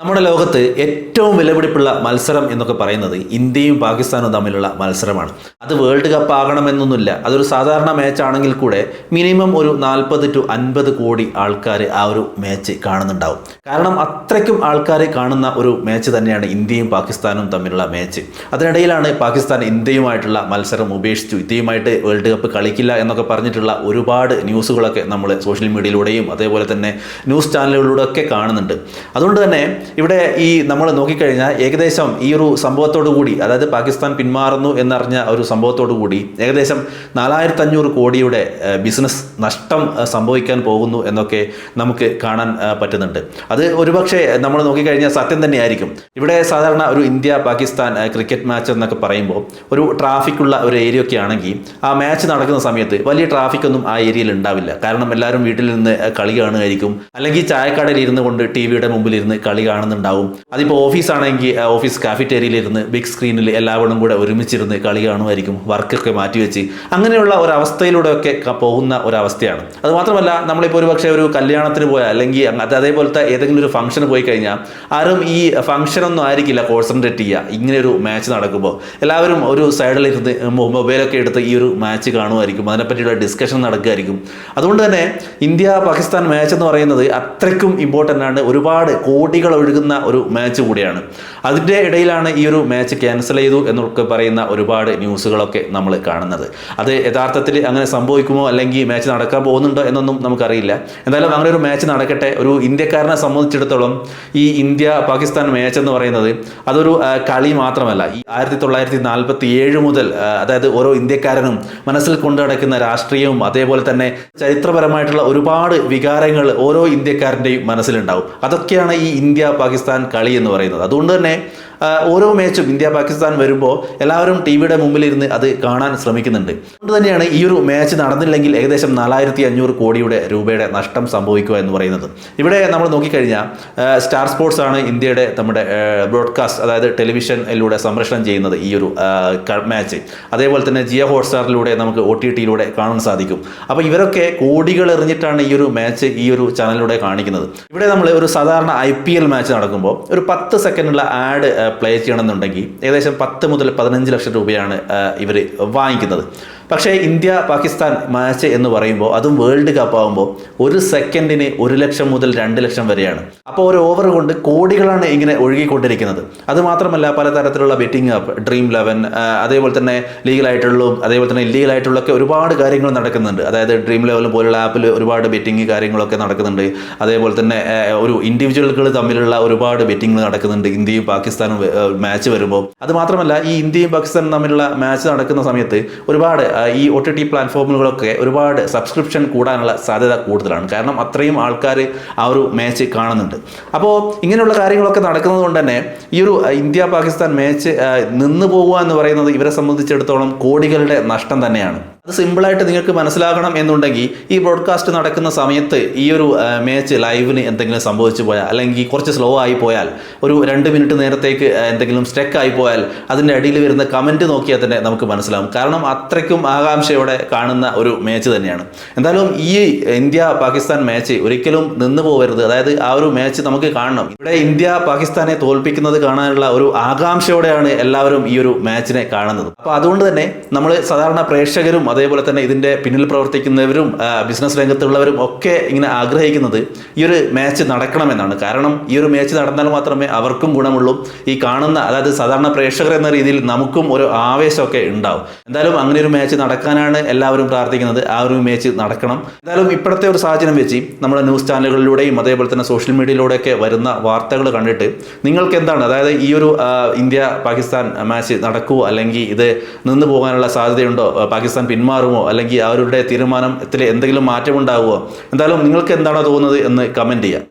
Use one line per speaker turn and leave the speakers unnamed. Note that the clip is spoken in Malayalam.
നമ്മുടെ ലോകത്ത് ഏറ്റവും വിലപിടിപ്പുള്ള മത്സരം എന്നൊക്കെ പറയുന്നത് ഇന്ത്യയും പാകിസ്ഥാനും തമ്മിലുള്ള മത്സരമാണ്. അത് വേൾഡ് കപ്പ് ആകണമെന്നൊന്നുമില്ല. അതൊരു സാധാരണ മാച്ച് ആണെങ്കിൽ കൂടെ മിനിമം ഒരു നാൽപ്പത് ടു അൻപത് കോടി ആൾക്കാർ ആ ഒരു മാച്ച് കാണുന്നുണ്ടാവും. കാരണം അത്രയ്ക്കും ആൾക്കാർ കാണുന്ന ഒരു മാച്ച് തന്നെയാണ് ഇന്ത്യയും പാകിസ്ഥാനും തമ്മിലുള്ള മാച്ച് അതിനിടയിലാണ് പാകിസ്ഥാൻ ഇന്ത്യയുമായിട്ടുള്ള മത്സരം ഉപേക്ഷിച്ചു. ഇന്ത്യയുമായിട്ട് വേൾഡ് കപ്പ് കളിക്കില്ല എന്നൊക്കെ പറഞ്ഞിട്ടുള്ള ഒരുപാട് ന്യൂസുകളൊക്കെ നമ്മൾ സോഷ്യൽ മീഡിയയിലൂടെയും അതേപോലെ തന്നെ ന്യൂസ് ചാനലുകളിലൂടെ ഒക്കെ കാണുന്നുണ്ട്. അതുകൊണ്ട് തന്നെ ഇവിടെ ഈ നമ്മൾ നോക്കിക്കഴിഞ്ഞാൽ ഏകദേശം ഈ ഒരു സംഭവത്തോടു കൂടി അതായത് പാകിസ്ഥാൻ പിന്മാറുന്നു എന്നറിഞ്ഞ ഒരു സംഭവത്തോടു കൂടി ഏകദേശം നാലായിരത്തി അഞ്ഞൂറ് കോടിയുടെ ബിസിനസ് നഷ്ടം സംഭവിക്കാൻ പോകുന്നു എന്നൊക്കെ നമുക്ക് കാണാൻ പറ്റുന്നുണ്ട്. അത് ഒരുപക്ഷെ നമ്മൾ നോക്കിക്കഴിഞ്ഞാൽ സത്യം തന്നെയായിരിക്കും. ഇവിടെ സാധാരണ ഒരു ഇന്ത്യ പാകിസ്ഥാൻ ക്രിക്കറ്റ് മാച്ച് എന്നൊക്കെ പറയുമ്പോൾ ഒരു ട്രാഫിക് ഉള്ള ഒരു ഏരിയ ഒക്കെ ആണെങ്കിൽ ആ മാച്ച് നടക്കുന്ന സമയത്ത് വലിയ ട്രാഫിക് ഒന്നും ആ ഏരിയയിൽ ഉണ്ടാവില്ല. കാരണം എല്ലാവരും വീട്ടിൽ നിന്ന് കളി കാണുമായിരിക്കും. അല്ലെങ്കിൽ ചായക്കടയിൽ ഇരുന്ന് കൊണ്ട് ടി വിയുടെ മുമ്പിൽ ഇരുന്ന് കളി കാണുന്നുണ്ടാവും. അതിപ്പോൾ ഓഫീസാണെങ്കിൽ ഓഫീസ് കാഫിറ്റേരിയയിലിരുന്ന് ബിഗ് സ്ക്രീനിൽ എല്ലാവരും കൂടെ ഒരുമിച്ചിരുന്ന് കളി കാണുമായിരിക്കും വർക്കൊക്കെ മാറ്റിവെച്ച് അങ്ങനെയുള്ള ഒരു ഒക്കെ പോകുന്ന ഒരവസ്ഥയാണ്. അത് മാത്രമല്ല നമ്മളിപ്പോൾ ഒരു പക്ഷേ ഒരു കല്യാണത്തിന് പോയാൽ അല്ലെങ്കിൽ അത് അതേപോലത്തെ ഏതെങ്കിലും ഒരു ഫംഗ്ഷന് പോയി കഴിഞ്ഞാൽ ആരും ഈ ഫംഗ്ഷനൊന്നും ആയിരിക്കില്ല കോൺസെൻട്രേറ്റ് ചെയ്യുക ഇങ്ങനെ ഒരു മാച്ച് നടക്കുമ്പോൾ എല്ലാവരും ഒരു സൈഡിലിരുന്ന് മൊബൈലൊക്കെ എടുത്ത് ഈ ഒരു മാച്ച് കാണുമായിരിക്കും. അതിനെപ്പറ്റിയുള്ള ഡിസ്കഷൻ നടക്കുമായിരിക്കും. അതുകൊണ്ട് തന്നെ ഇന്ത്യ പാകിസ്ഥാൻ മാച്ച് എന്ന് പറയുന്നത് അത്രയ്ക്കും ഇമ്പോർട്ടന്റ് ആണ്. ഒരുപാട് കോടികൾ ഒഴുകുന്ന ഒരു മാച്ച് കൂടിയാണ്. അതിന്റെ ഇടയിലാണ് ഈ ഒരു മാച്ച് ക്യാൻസൽ ചെയ്തു എന്നൊക്കെ പറയുന്ന ഒരുപാട് ന്യൂസുകളൊക്കെ നമ്മൾ കാണുന്നത്. അത് യഥാർത്ഥത്തിൽ അങ്ങനെ സംഭവിക്കുമോ? അല്ലെങ്കിൽ മാച്ച് നടക്കാൻ പോകുന്നുണ്ടോ എന്നൊന്നും നമുക്കറിയില്ല. എന്തായാലും അങ്ങനെ ഒരു മാച്ച് നടക്കട്ടെ. ഒരു ഇന്ത്യക്കാരനെ സംബന്ധിച്ചിടത്തോളം ഈ ഇന്ത്യ പാകിസ്ഥാൻ മാച്ച് എന്ന് പറയുന്നത് അതൊരു കളി മാത്രമല്ല. ഈ ആയിരത്തി തൊള്ളായിരത്തി നാൽപ്പത്തി ഏഴ് മുതൽ അതായത് ഓരോ ഇന്ത്യക്കാരനും മനസ്സിൽ കൊണ്ടു നടക്കുന്ന രാഷ്ട്രീയവും അതേപോലെ തന്നെ ചരിത്രപരമായിട്ടുള്ള ഒരുപാട് വികാരങ്ങൾ ഓരോ ഇന്ത്യക്കാരന്റെയും മനസ്സിലുണ്ടാവും. അതൊക്കെയാണ് ഈ ഇന്ത്യ പാകിസ്ഥാൻ കളി എന്ന് പറയുന്നത്. അതുകൊണ്ട് തന്നെ ഓരോ മാച്ചും ഇന്ത്യ പാകിസ്ഥാൻ വരുമ്പോൾ എല്ലാവരും ടി വിയുടെ മുമ്പിലിരുന്ന് അത് കാണാൻ ശ്രമിക്കുന്നുണ്ട്. അതുകൊണ്ട് തന്നെയാണ് ഈ ഒരു മാച്ച് നടന്നില്ലെങ്കിൽ ഏകദേശം നാലായിരത്തി അഞ്ഞൂറ് കോടിയുടെ രൂപയുടെ നഷ്ടം സംഭവിക്കുക എന്ന് പറയുന്നത്. ഇവിടെ നമ്മൾ നോക്കിക്കഴിഞ്ഞാൽ സ്റ്റാർ സ്പോർട്സ് ആണ് ഇന്ത്യയുടെ നമ്മുടെ ബ്രോഡ്കാസ്റ്റ് അതായത് ടെലിവിഷനിലൂടെ സംപ്രേഷണം ചെയ്യുന്നത് ഈ ഒരു മാച്ച്. അതേപോലെ തന്നെ ജിയോ ഹോട്ട്സ്റ്റാറിലൂടെ നമുക്ക് ഒ ടി ടിയിലൂടെ കാണാൻ സാധിക്കും. അപ്പോൾ ഇവരൊക്കെ കോടികൾ എറിഞ്ഞിട്ടാണ് ഈ ഒരു മാച്ച് ഈ ഒരു ചാനലിലൂടെ കാണിക്കുന്നത്. ഇവിടെ നമ്മൾ ഒരു സാധാരണ ഐ പി എൽ മാച്ച് നടക്കുമ്പോൾ ഒരു പത്ത് സെക്കൻഡുള്ള ആഡ് പ്ലേ ചെയ്യണമെന്നുണ്ടെങ്കിൽ ഏകദേശം പത്ത് മുതൽ പതിനഞ്ച് ലക്ഷം രൂപയാണ് ഇവർ വാങ്ങിക്കുന്നത്. പക്ഷേ ഇന്ത്യ പാകിസ്ഥാൻ മാച്ച് എന്ന് പറയുമ്പോൾ അതും വേൾഡ് കപ്പ് ആകുമ്പോൾ ഒരു സെക്കൻഡിന് ഒരു ലക്ഷം മുതൽ രണ്ട് ലക്ഷം വരെയാണ്. അപ്പോൾ ഒരു ഓവർ കൊണ്ട് കോടികളാണ് ഇങ്ങനെ ഒഴുകിക്കൊണ്ടിരിക്കുന്നത്. അത് മാത്രമല്ല പലതരത്തിലുള്ള ബെറ്റിംഗ് ആപ്പ് ഡ്രീം ലെവൻ അതേപോലെ തന്നെ ലീഗലായിട്ടുള്ളതും അതേപോലെ തന്നെ ഇല്ലീഗലായിട്ടുള്ളൊക്കെ ഒരുപാട് കാര്യങ്ങൾ നടക്കുന്നുണ്ട്. അതായത് ഡ്രീം ലെവൽ പോലുള്ള ആപ്പിൽ ഒരുപാട് ബെറ്റിംഗ് കാര്യങ്ങളൊക്കെ നടക്കുന്നുണ്ട്. അതേപോലെ തന്നെ ഒരു ഇൻഡിവിജ്വലുകൾ തമ്മിലുള്ള ഒരുപാട് ബെറ്റിംഗ് നടക്കുന്നുണ്ട്. ഇന്ത്യയും പാകിസ്ഥാനും മാച്ച് വരുമ്പോൾ. അത് മാത്രമല്ല ഈ ഇന്ത്യയും പാകിസ്ഥാനും തമ്മിലുള്ള മാച്ച് നടക്കുന്ന സമയത്ത് ഒരുപാട് ഈ ഒ ടി ടി പ്ലാറ്റ്ഫോമുകളൊക്കെ ഒരുപാട് സബ്സ്ക്രിപ്ഷൻ കൂടാനുള്ള സാധ്യത കൂടുതലാണ്. കാരണം അത്രയും ആൾക്കാർ ആ ഒരു മാച്ച് കാണുന്നുണ്ട്. അപ്പോൾ ഇങ്ങനെയുള്ള കാര്യങ്ങളൊക്കെ നടക്കുന്നത് കൊണ്ട് തന്നെ ഈ ഒരു ഇന്ത്യ പാകിസ്ഥാൻ മാച്ച് നിന്നു പോകുക എന്ന് പറയുന്നത് ഇവരെ സംബന്ധിച്ചിടത്തോളം കോടികളുടെ നഷ്ടം തന്നെയാണ്. അത് സിമ്പിളായിട്ട് നിങ്ങൾക്ക് മനസ്സിലാകണം എന്നുണ്ടെങ്കിൽ ഈ ബ്രോഡ്കാസ്റ്റ് നടക്കുന്ന സമയത്ത് ഈ ഒരു മാച്ച് ലൈവിന് എന്തെങ്കിലും സംഭവിച്ചു പോയാൽ അല്ലെങ്കിൽ കുറച്ച് സ്ലോ ആയി പോയാൽ ഒരു രണ്ട് മിനിറ്റ് നേരത്തേക്ക് എന്തെങ്കിലും സ്റ്റെക്ക് ആയി പോയാൽ അതിന്റെ അടിയിൽ വരുന്ന കമന്റ് നോക്കിയാൽ തന്നെ നമുക്ക് മനസ്സിലാവും. കാരണം അത്രയ്ക്കും ആകാംക്ഷയോടെ കാണുന്ന ഒരു മാച്ച് തന്നെയാണ്. എന്തായാലും ഈ ഇന്ത്യ പാകിസ്ഥാൻ മാച്ച് ഒരിക്കലും നിന്ന് പോകരുത് അതായത് ആ ഒരു മാച്ച് നമുക്ക് കാണണം. ഇവിടെ ഇന്ത്യ പാകിസ്ഥാനെ തോൽപ്പിക്കുന്നത് കാണാനുള്ള ഒരു ആകാംക്ഷയോടെയാണ് എല്ലാവരും ഈ ഒരു മാച്ചിനെ കാണുന്നത്. അപ്പോൾ അതുകൊണ്ട് തന്നെ നമ്മൾ സാധാരണ പ്രേക്ഷകരും അതേപോലെ തന്നെ ഇതിന്റെ പിന്നിൽ പ്രവർത്തിക്കുന്നവരും ബിസിനസ് രംഗത്തുള്ളവരും ഒക്കെ ഇങ്ങനെ ആഗ്രഹിക്കുന്നത് ഈ ഒരു മാച്ച് നടക്കണമെന്നാണ്. കാരണം ഈ ഒരു മാച്ച് നടന്നാൽ മാത്രമേ അവർക്കും ഗുണമുള്ളൂ. ഈ കാണുന്ന അതായത് സാധാരണ പ്രേക്ഷകർ എന്ന രീതിയിൽ നമുക്കും ഒരു ആവേശമൊക്കെ ഉണ്ടാവും. എന്തായാലും അങ്ങനെ ഒരു മാച്ച് നടക്കാനാണ് എല്ലാവരും പ്രാർത്ഥിക്കുന്നത്. ആ ഒരു മാച്ച് നടക്കണം. എന്തായാലും ഇപ്പോഴത്തെ ഒരു സാഹചര്യം വെച്ച് നമ്മുടെ ന്യൂസ് ചാനലുകളിലൂടെയും അതേപോലെ തന്നെ സോഷ്യൽ മീഡിയയിലൂടെയൊക്കെ വരുന്ന വാർത്തകൾ കണ്ടിട്ട് നിങ്ങൾക്ക് എന്താണ്? അതായത് ഈ ഒരു ഇന്ത്യ പാകിസ്ഥാൻ മാച്ച് നടക്കുമോ അല്ലെങ്കിൽ ഇത് നിന്ന് പോകാനുള്ള സാധ്യതയുണ്ടോ? പാകിസ്ഥാൻ പാകിസ്ഥാൻ പിന്മാറുമോ അല്ലെങ്കിൽ അവരുടെ തീരുമാനത്തിൽ എന്തെങ്കിലും മാറ്റമുണ്ടാകുമോ എന്തായാലും നിങ്ങൾക്ക് എന്താണോ തോന്നുന്നത് എന്ന് കമന്റ് ചെയ്യാം.